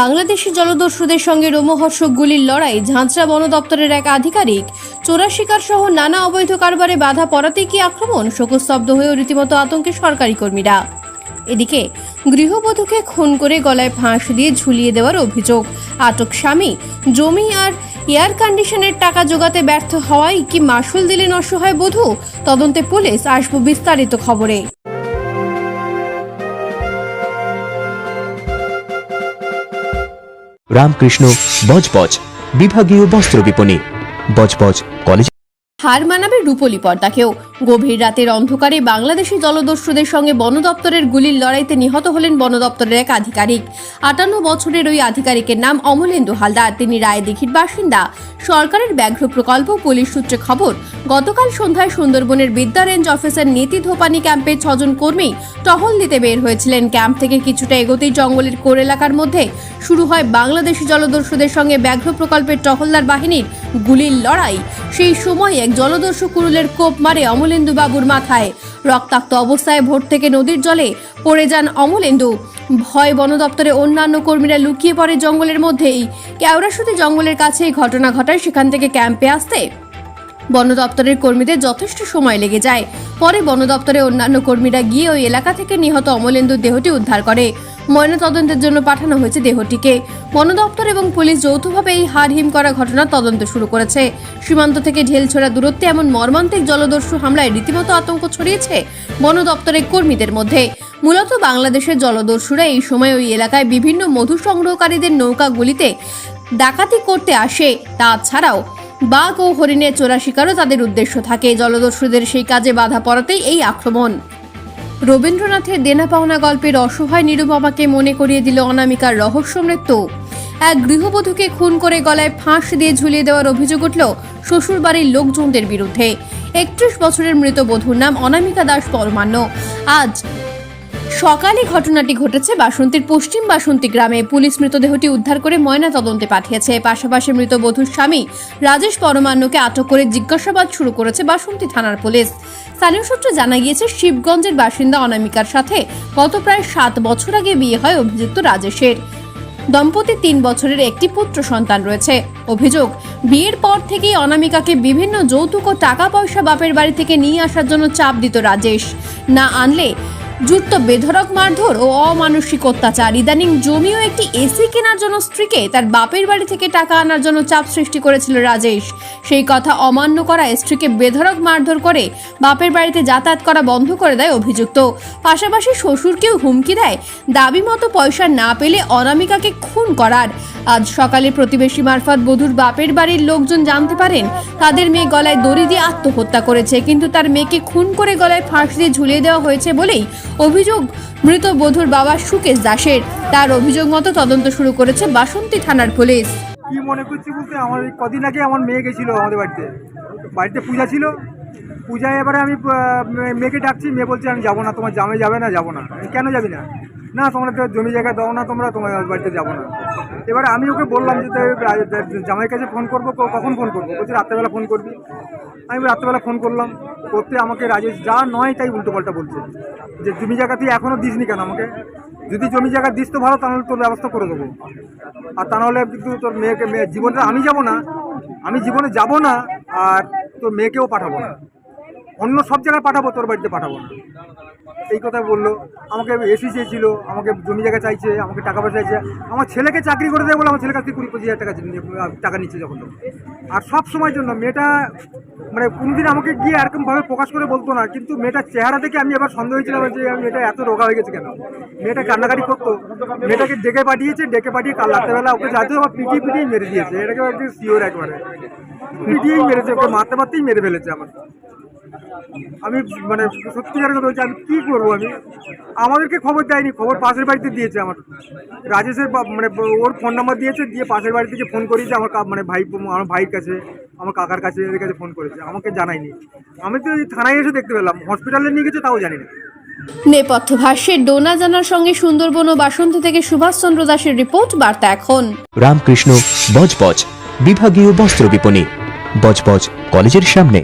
বাংলাদেশি জলদস্যুদের সঙ্গে রোমহর্ষক গুলির লড়াই ঝাঁঝরা বন দপ্তরের এক আধিকারিক চোরা শিকার সহ নানা অবৈধ কারবারে বাধা পড়াতেই কি আক্রমণ? শোকস্তব্ধ হয়েও রীতিমতো আতঙ্কে সরকারি কর্মীরা। এদিকে গৃহবধূকে খুন করে গলায় ফাঁস দিয়ে ঝুলিয়ে দেওয়ার অভিযোগ। আটক স্বামী, জমি আর এয়ার কন্ডিশনের টাকা জোগাতে ব্যর্থ হওয়ায় কি মাসুল দিলেন অসহায় বধূ? তদন্তে পুলিশ আসব বিস্তারিত খবরে। রামকৃষ্ণ বজবজ বিভাগীয় বস্ত্র বিপণী বজবজ কলেজ হার মানাবে রূপলি পর্দাকেও। গভীর রাতের অন্ধকারে বাংলাদেশি জলদস্যুদের সঙ্গে বন দপ্তরের গুলির লড়াইতে নিহত হলেন বন দপ্তরের এক আধিকারিক। আটান্ন বছরের ওই আধিকারিকের নাম অমলেন্দু হালদার। তিনি রায়দিঘির বাসিন্দা। সরকারের ব্যাঘ্র প্রকল্প, পুলিশ সূত্রে খবর, গতকাল সন্ধ্যায় সুন্দরবনের বিদ্যা রেঞ্জ অফিসার নীতি ধোপানি ক্যাম্পে ছজন কর্মী টহল দিতে বের হয়েছিলেন। ক্যাম্প থেকে কিছুটা এগোতেই জঙ্গলের কোর এলাকার মধ্যে শুরু হয় বাংলাদেশি জলদস্যুদের সঙ্গে ব্যাঘ্র প্রকল্পের টহলদার বাহিনীর গুলির লড়াই। সেই সময় এক জলদস্যু কুরুলের কোপ মারে অমলেন্দু বাবুর মাথায়। রক্তাক্ত অবস্থায় ভোর থেকে নদীর জলে পড়ে যান অমলেন্দু। ভয় বন দপ্তরে অন্যান্য কর্মীরা লুকিয়ে পড়ে জঙ্গলের মধ্যেই। কেওড়াশুতি জঙ্গলের কাছে এই ঘটনা ঘটায় সেখান থেকে ক্যাম্পে আসতে। বন দপ্তরের কর্মীদের যথেষ্ট সময় লেগে যায়। পরে বন দপ্তরের অন্যান্য কর্মীরা গিয়ে ওই এলাকা থেকে নিহত অমলেন্দুর দেহটি উদ্ধার করে। ময়নাতদন্তের জন্য পাঠানো হয়েছে দেহটিকে। বন দপ্তর এবং পুলিশ যৌথভাবে এই হারহিম করা ঘটনার তদন্ত শুরু করেছে। সীমান্ত থেকে ঢেলছোড়া দূরত্বে এমন মর্মান্তিক জলদস্যু হামলায় রীতিমতো আতঙ্ক ছড়িয়েছে বন দপ্তরের কর্মীদের মধ্যে। মূলত বাংলাদেশের জলদস্যুরা এই সময় ওই এলাকায় বিভিন্ন মধু সংগ্রহকারীদের নৌকাগুলিতে ডাকাতি করতে আসে। তাছাড়াও বাঘ ও হরিণের চোরা শিকারও তাদের উদ্দেশ্য থাকে। জলদস্যুদের সেই কাজে বাধা পড়াতেই এই আক্রমণ। রবীন্দ্রনাথের দেনা পাওনা গল্পের অসহায় নিরুপমাকে মনে করিয়ে দিল অনামিকার রহস্য মৃত্যু। এক গৃহবধূকে খুন করে গলায় ফাঁস দিয়ে ঝুলিয়ে দেওয়ার অভিযোগ উঠল শ্বশুরবাড়ির লোকজনদের বিরুদ্ধে। একত্রিশ বছরের মৃত বধূর নাম অনামিকা দাস পরমান্ন। আজ সকালে ঘটনাটি ঘটেছে বাসন্তীর পশ্চিম বাসন্তী গ্রামে। পুলিশ মৃতদেহটি উদ্ধার করে ময়না তদন্তে পাঠিয়েছে। পাশাপাশি মৃত বধূর স্বামী রাজেশ পরমান্নকে আটক করে জিজ্ঞাসাবাদ শুরু করেছে বাসন্তী থানার পুলিশ। স্থানীয় সূত্রে জানা গিয়েছে, শিবগঞ্জের বাসিন্দা অনামিকার সাথে গত প্রায় সাত বছর আগে বিয়ে হয় অভিযুক্ত রাজেশের। দম্পতি তিন বছরের একটি পুত্র সন্তান রয়েছে। অভিযোগ, বিয়ের পর থেকেই অনামিকাকে বিভিন্ন যৌতুক ও টাকা পয়সা বাপের বাড়ি থেকে নিয়ে আসার জন্য চাপ দিত রাজেশ। না আনলে জুটত বেধরক মারধর ও অমানসিক অত্যাচার। ইদানিং জমি ও একটি এসি কেনার জন্য স্ত্রীকে তার বাপের বাড়ি থেকে টাকা আনার জন্য চাপ সৃষ্টি করেছিল রাজেশ। সেই কথা অমান্য করায় স্ত্রীকে বেধরক মারধর করে বাপের বাড়িতে যাতায়াত করা বন্ধ করে দেয় অভিযুক্ত। পাশাপাশি শ্বশুরকেও হুমকি দেয়। দাবি মতো পয়সা না পেলে অনামিকাকে খুন করার। আজ সকালে প্রতিবেশী মারফত বধূর বাপের বাড়ির লোকজন জানতে পারেন, তাদের মেয়ে গলায় দড়ি দিয়ে আত্মহত্যা করেছে। কিন্তু তার মেয়েকে খুন করে গলায় ফাঁস দিয়ে ঝুলিয়ে দেওয়া হয়েছে বলেই অভিযোগ, মৃত বধূর বাবা সুকেশ দাসের। তার অভিযোগ মতো তদন্ত শুরু করেছে বাসন্তী থানার পুলিশ। কি মনে করছি বলতে? আমার কদিন আগে আমার মেয়ে গেছিল আমাদের বাড়িতে। বাড়িতে পূজা ছিল। পূজায় এবারে আমি মেয়েকে ডাকছি। মেয়ে বলছে, আমি যাব না, তোমার জামে যাবে না, যাব না। কেন যাবি না? না, তোমরা তো জমি জায়গা দাও না তোমরা, তোমার বাড়িতে যাব না। এবারে আমি ওকে বললাম যে জামাইয়ের কাছে ফোন করব কখন ফোন করব? বলছি, রাত্রেবেলা ফোন করবি। আমি রাত্রেবেলা ফোন করলাম। করতে আমাকে রাজেশ, যা নয় তাই উল্টো পাল্টা বলছে। যে জমি জায়গা তুই এখনও দিসনি কেন আমাকে? যদি জমি জায়গা দিস তো ভালো, তাহলে তোর ব্যবস্থা করে দেবো। আর তা নাহলে কিন্তু তোর মেয়েকে, মেয়ে, জীবনে আমি যাব না। আমি জীবনে যাব না, আর তোর মেয়েকেও পাঠাবো না। অন্য সব জায়গায় পাঠাবো, তোর বাড়িতে পাঠাবো না। এই কথা বলল। আমাকে এসি চেয়েছিল, আমাকে জমি জায়গা চাইছে, আমাকে টাকা পয়সা চাইছে। আমার ছেলেকে চাকরি করে দেবে বলে আমার ছেলের কাছ থেকে কুড়ি পঁচিশ হাজার টাকা টাকা নিচ্ছে যখন। আর সব সময়ের জন্য মেয়েটা মানে কোনোদিন আমাকে গিয়ে এরকমভাবে প্রকাশ করে বলতো না, কিন্তু মেয়েটার চেহারা দেখে আমি এবার সন্দেহ হয়েছিলাম যে আমি মেয়েটা এত রোগা হয়ে গেছে কেন? মেয়েটা কান্নাকাটি করতো, মেয়েটাকে ডেকে পাঠিয়েছে, ডেকে পাঠিয়ে কাল রাত্রেবেলা ওকে যাতে আবার পিটিয়ে পিটিয়ে মেরে দিয়েছে, এটাকে শিওর একবারে। পিটিয়েই মেরেছে, ওকে মারতে মারতেই মেরে ফেলেছে আমার আমি মানে সত্যিকারের কথা বলছি আমি কী করব আমি? আমাদেরকে খবর দেয়নি খবর পাশের বাড়িতে দিয়েছে আমার। রাজেশের মানে ওর ফোন নাম্বার দিয়েছে দিয়ে পাশের বাড়ি থেকে ফোন করিয়েছে আমার মানে ভাই আমার ভাইয়ের কাছে আমার কাকার কাছে এদের কাছে ফোন করেছে আমাকে জানায়নি। আমি তো এই থানায় এসে দেখতে পেলাম হসপিটালে নিয়ে গেছে তাও জানি না নেপথ্য ভাষ্যে ডোনা জানার সঙ্গে সুন্দরবন ও বাসন্তী থেকে সুভাষচন্দ্র দাসের রিপোর্ট বার্তা এখন। রামকৃষ্ণ বজবজ বিভাগীয় বস্ত্র বিপণী বজবজ কলেজের সামনে।